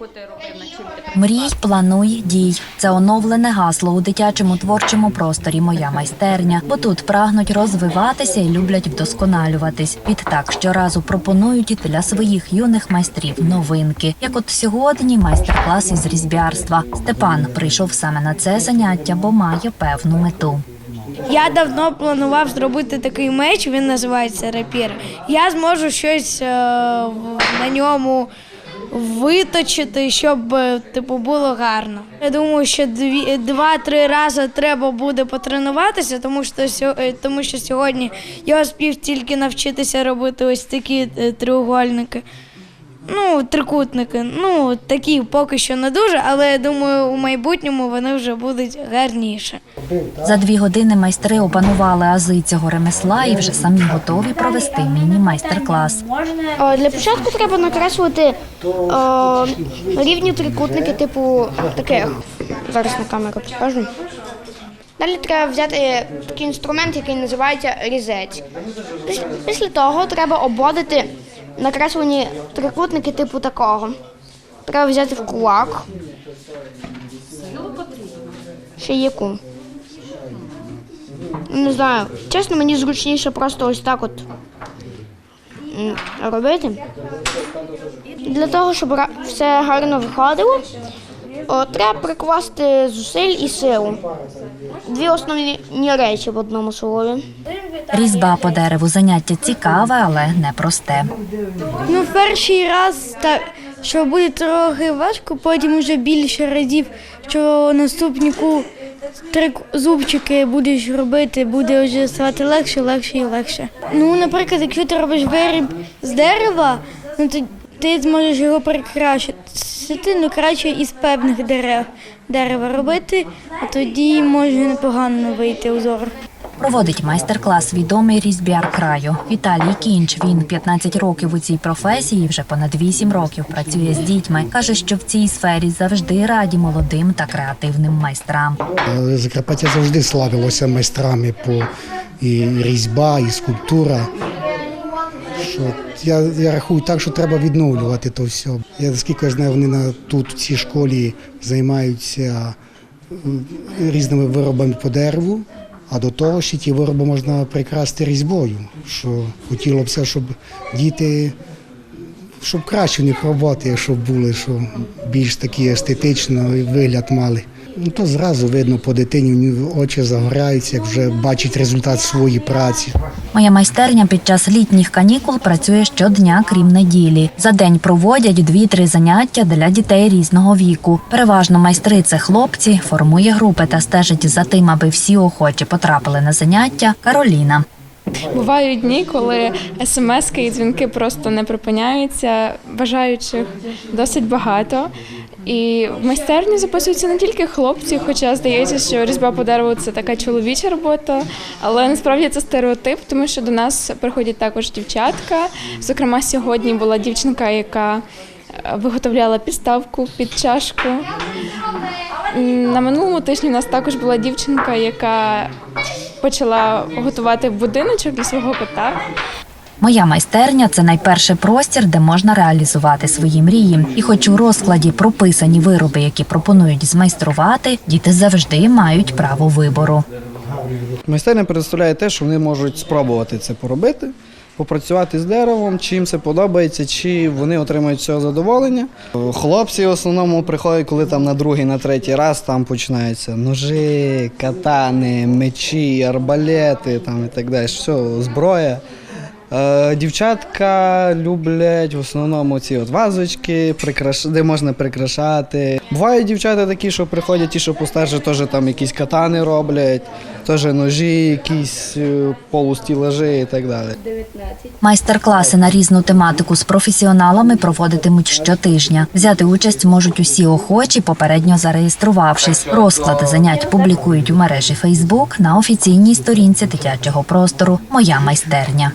яку ти робив, над чим ти Мрій, плануй, дій. Це оновлене гасло у дитячому творчому просторі Моя майстерня, бо тут прагнуть розвиватися і люблять вдосконалюватись. Відтак щоразу пропонують для своїх юних майстрів новинки. Як от сьогодні майстер-клас із різьбярства. Степан прийшов саме на це заняття, бо має певну мету. Я давно планував зробити такий меч, він називається рапір. Я зможу щось е, на ньому виточити, щоб е, типу було гарно. Я думаю, що два-три рази треба буде потренуватися, тому що е, тому що сьогодні я успів тільки навчитися робити ось такі е, треугольники. Ну, трикутники. Ну, такі поки що не дуже, але я думаю, у майбутньому вони вже будуть гарніше. За дві години майстри опанували ази цього ремесла і вже самі готові провести міні-майстер-клас. Для початку треба накреслити е, рівні трикутники, типу таких. Зараз на камеру покажу. Далі треба взяти такий інструмент, який називається різець. Після, після того треба обводити накреслені трикутники типу такого. Треба взяти в кулак. Ще яку? Не знаю. Чесно, мені зручніше просто ось так от робити. Для того, щоб все гарно виходило, треба прикласти зусиль і силу. Дві основні речі в одному слові. Різьба по дереву заняття цікаве, але непросте. Ну, перший раз так, що буде трохи важко, потім вже більше разів, що наступнику три зубчики будеш робити, буде вже ставати легше, легше і легше. Ну, наприклад, якщо ти робиш виріб з дерева, ну то ти зможеш його прикрашити. Ну, краще із певних дерев дерева робити, а тоді може непогано вийти узор. Проводить майстер-клас відомий різьбяр краю Віталій Кінч. Він 15 років у цій професії, вже понад 8 років працює з дітьми. каже, що в цій сфері завжди раді молодим та креативним майстрам. Закарпаття завжди славилося майстрами по і різьба, і скульптура. Що я, я рахую так, що треба відновлювати то все. Я наскільки я знаю, вони на тут в цій школі займаються різними виробами по дереву, а до того ще ті вироби можна прикрасти різьбою. Що хотілося б, щоб діти щоб краще в них роботи, щоб були, що більш такі естетично вигляд мали. Ну то зразу видно по дитині, в нього очі загоряються, як вже бачить результат своєї праці. Моя майстерня під час літніх канікул працює щодня, крім неділі. За день проводять дві-три заняття для дітей різного віку. Переважно майстри це хлопці, формує групи та стежить за тим, аби всі охочі потрапили на заняття. Кароліна. Бувають дні, коли смски і дзвінки просто не припиняються. Бажаючих досить багато. І в майстерні записуються не тільки хлопці, хоча здається, що різьба по дереву це така чоловіча робота, але насправді це стереотип, тому що до нас приходять також дівчатка. Зокрема, сьогодні була дівчинка, яка е, виготовляла підставку під чашку. На минулому тижні в нас також була дівчинка, яка почала готувати будиночок для свого кота. Моя майстерня це найперший простір, де можна реалізувати свої мрії. І хоч у розкладі прописані вироби, які пропонують змайструвати, діти завжди мають право вибору. Майстерня представляє те, що вони можуть спробувати це поробити, попрацювати з деревом, чи їм це подобається, чи вони отримають цього задоволення. Хлопці в основному приходять, коли там на другий, на третій раз там починаються ножи, катани, мечі, арбалети там і так далі. Все, зброя. Е, Дівчатка люблять в основному ці от вазочки, де можна прикрашати. Бувають дівчата такі, що приходять, ті, що постарше, теж там якісь катани роблять, теж ножі, якісь е, полустілажі і так далі. Майстер-класи на різну тематику з професіоналами проводитимуть щотижня. Взяти участь можуть усі охочі, попередньо зареєструвавшись. Розклади занять публікують у мережі Фейсбук на офіційній сторінці дитячого простору Моя майстерня.